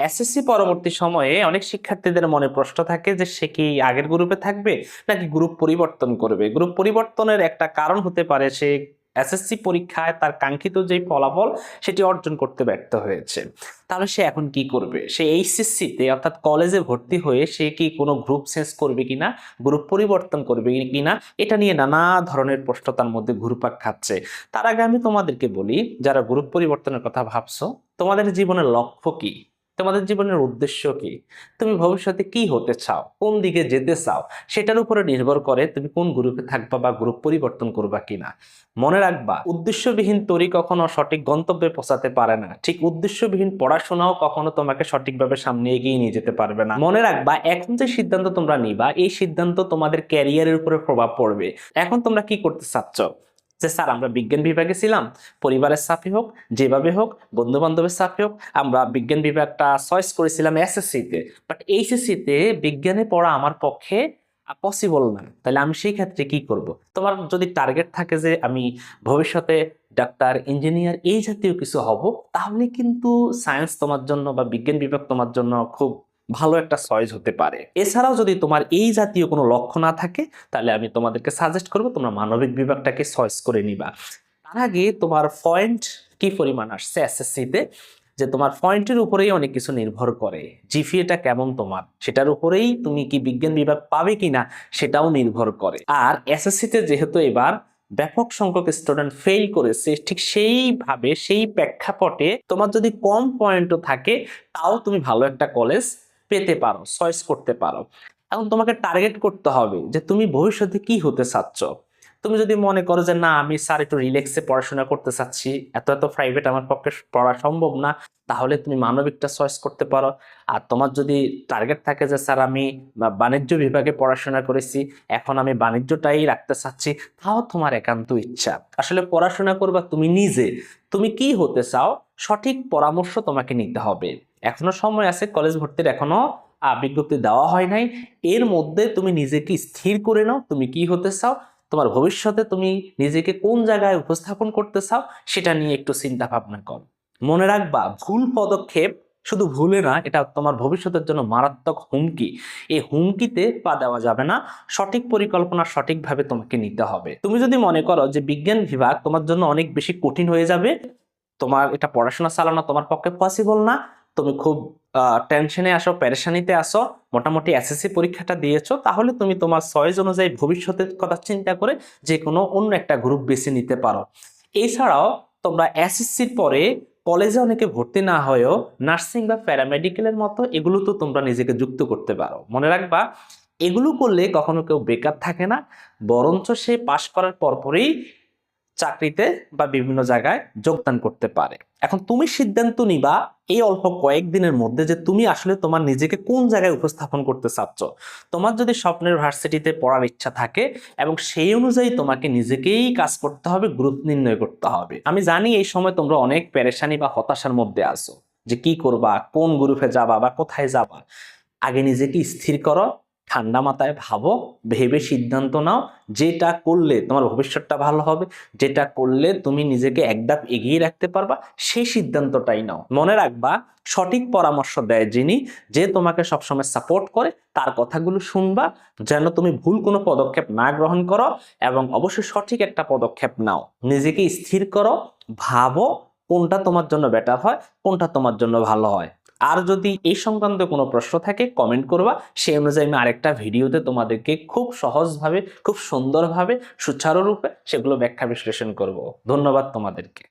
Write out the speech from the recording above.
SSC পরবর্তী সময়ে অনেক শিক্ষার্থীদের মনে প্রশ্ন থাকে যে, সে কি আগের গ্রুপে থাকবে নাকি গ্রুপ পরিবর্তন করবে? গ্রুপ পরিবর্তনের একটা কারণ হতে পারে সে এসএসসি পরীক্ষায় তার কাঙ্ক্ষিত যে ফলাফল, সেটি অর্জন করতে ব্যর্থ হয়েছে। তাহলে সে এখন কি করবে? সে এইচএসসিতে অর্থাৎ কলেজে ভর্তি হয়ে সে কি কোনো গ্রুপ চেঞ্জ করবে কিনা গ্রুপ পরিবর্তন করবে কি কিনা, এটা নিয়ে নানা ধরনের প্রশ্ন তার মধ্যে ঘুরপাক খাচ্ছে। তার আগে আমি তোমাদেরকে বলি, যারা গ্রুপ পরিবর্তনের কথা ভাবছ, তোমাদের জীবনের লক্ষ্য কি? তোমাদের জীবনের উদ্দেশ্য কি? তুমি ভবিষ্যতে কি হতে চাও? কোন দিকে যেতে চাও? সেটার উপরে নির্ভর করে তুমি কোন গ্রুপে থাকবা বা গ্রুপ পরিবর্তন করবা কিনা। মনে রাখবা, উদ্দেশ্যবিহীন তৈরি কখনো সঠিক গন্তব্যে পৌঁছাতে পারে না। ঠিক উদ্দেশ্যবিহীন পড়াশোনাও কখনো তোমাকে সঠিকভাবে সামনে এগিয়ে নিয়ে যেতে পারবে না। মনে রাখবা, এখন যে সিদ্ধান্ত তোমরা নিবা, এই সিদ্ধান্ত তোমাদের ক্যারিয়ারের উপরে প্রভাব পড়বে। এখন তোমরা কি করতে চাচ্ছ? যে স্যার, আমরা বিজ্ঞান বিভাগে ছিলাম, পরিবারের সাথে হোক, যেভাবে হোক বন্ধু বান্ধবের সাথে হোক, আমরা বিজ্ঞান বিভাগটা চয়েস করেছিলাম এসএসসিতে বাট এইচএসসিতে বিজ্ঞানে পড়া আমার পক্ষে পসিবল না। তাহলে আমি সেই ক্ষেত্রে কি করব? তোমার যদি টার্গেট থাকে যে আমি ভবিষ্যতে ডাক্তার ইঞ্জিনিয়ার এই জাতীয় কিছু হব, তাহলে কিন্তু সায়েন্স তোমার জন্য বা বিজ্ঞান বিভাগ তোমার জন্য খুব ভালো একটা চয়েস হতে পারে। এছাড়াও যদি তোমার এই জাতীয় কোনো লক্ষ্য না থাকে, তাহলে আমি তোমাদেরকে সাজেস্ট করব তোমরা মানবিক বিভাগটাকে চয়েস করে নিবা। তার আগে তোমার পয়েন্ট কি পরিমাণ আসছে এসএসসিতে যে তোমার পয়েন্টের উপরেই অনেক কিছু নির্ভর করে। জিপিএটা কেমন তোমার? সেটার উপরেই তুমি কি বিজ্ঞান বিভাগ পাবে কিনা, সেটাও নির্ভর করে। আর এসএসসিতে যেহেতু এবার ব্যাপক সংখ্যক স্টুডেন্ট ফেল করেছে, ঠিক সেইভাবে, সেই প্রেক্ষাপটে তোমার যদি কম পয়েন্টও থাকে, তাও তুমি ভালো একটা কলেজ পেতে পারো চয়েস করতে পারো। এখন তোমাকে টার্গেট করতে হবে যে তুমি ভবিষ্যতে কি হতে চাচ্ছ। তুমি যদি মনে করো যে না, আমি স্যার একটু রিল্যাক্সে পড়াশোনা করতে চাচ্ছি, এত এত প্রাইভেট আমার পক্ষে পড়া সম্ভব না, তাহলে তুমি মানবিকটা চয়েস করতে পারো। আর তোমার যদি টার্গেট থাকে যে স্যার আমি বাণিজ্য বিভাগে পড়াশোনা করেছি, এখন আমি বাণিজ্যটাই রাখতে চাচ্ছি, তাও তোমার একান্ত ইচ্ছা। আসলে পড়াশোনা করবা তুমি নিজে। তুমি কি হতে চাও? সঠিক পরামর্শ তোমাকে নিতে হবে। এখনও সময় আছে কলেজ ভর্তির এখনও বিজ্ঞপ্তি দেওয়া হয় নাই। এর মধ্যে তুমি নিজেকে স্থির করে নাও, তুমি কি হতে চাও, তোমার ভবিষ্যতে তুমি নিজেকে কোন জায়গায় উপস্থাপন করতে চাও, সেটা নিয়ে একটু চিন্তা ভাবনা কর। মনে রাখবা, ভুল পদক্ষেপ শুধু ভুলে না, এটা তোমার ভবিষ্যতের জন্য মারাত্মক হুমকি। এই হুমকিতে পা দেওয়া যাবে না, সঠিক পরিকল্পনা সঠিকভাবে তোমাকে নিতে হবে। তুমি যদি মনে করো যে বিজ্ঞান বিভাগ তোমার জন্য অনেক বেশি কঠিন হয়ে যাবে তোমার এটা পড়াশোনা চালানো তোমার পক্ষে পসিবল না। তুমি খুব টেনশনে আসো প্যারেশানিতে আসো মোটামুটি এসএসসি পরীক্ষাটা দিয়েছ, তাহলে তুমি তোমার চয়েস অনুযায়ী ভবিষ্যতের কথা চিন্তা করে যে কোনো অন্য একটা গ্রুপ বেছে নিতে পারো। এছাড়াও তোমরা এসএসসির পরে কলেজে অনেকে ভর্তি না হয়েও নার্সিং বা প্যারামেডিক্যালের মতো এগুলো তো তোমরা নিজেকে যুক্ত করতে পারো। মনে রাখবা, এগুলো করলে কখনো কেউ বেকার থাকে না, বরঞ্চ সে পাশ করার পরপরই চাকরিতে বা বিভিন্ন জায়গায় যোগদান করতে পারে। এখন তুমি সিদ্ধান্ত নিবা এই অল্প কয়েকদিনের মধ্যে যে তুমি আসলে তোমার নিজেকে কোন জায়গায় উপস্থাপন করতে চাচ্ছ। তোমার যদি স্বপ্নের ভার্সিটিতে পড়ার ইচ্ছা থাকে এবং সেই অনুযায়ী তোমাকে নিজেকেই কাজ করতে হবে গ্রুপ নির্ণয় করতে হবে। আমি জানি এই সময় তোমরা অনেক পেরেশানি বা হতাশার মধ্যে আছো যে কি করবা, কোন গ্রুপে যাবা বা কোথায় যাবা। আগে নিজেকে স্থির করো ঠান্ডা মাথায় ভাবো, ভেবে সিদ্ধান্ত নাও যেটা করলে তোমার ভবিষ্যৎটা ভালো হবে, যেটা করলে তুমি নিজেকে একদাপ এগিয়ে রাখতে পারবা, সেই সিদ্ধান্তটাই নাও। মনে রাখবা, সঠিক পরামর্শ দেয় যিনি যে তোমাকে সবসময় সাপোর্ট করে, তার কথাগুলো শুনবা, যেন তুমি ভুল কোনো পদক্ষেপ না গ্রহণ করো এবং অবশ্যই সঠিক একটা পদক্ষেপ নাও। নিজেকে স্থির করো, ভাবো কোনটা তোমার জন্য বেটার হয়, কোনটা তোমার জন্য ভালো হয়। আর যদি এই সংক্রান্ত কোনো প্রশ্ন থাকে কমেন্ট করবা। সেই অনুযায়ী আমি আরেকটা ভিডিওতে তোমাদেরকে খুব সহজভাবে, খুব সুন্দরভাবে, সুচারুরূপে সেগুলো ব্যাখ্যা বিশ্লেষণ করব। ধন্যবাদ তোমাদেরকে।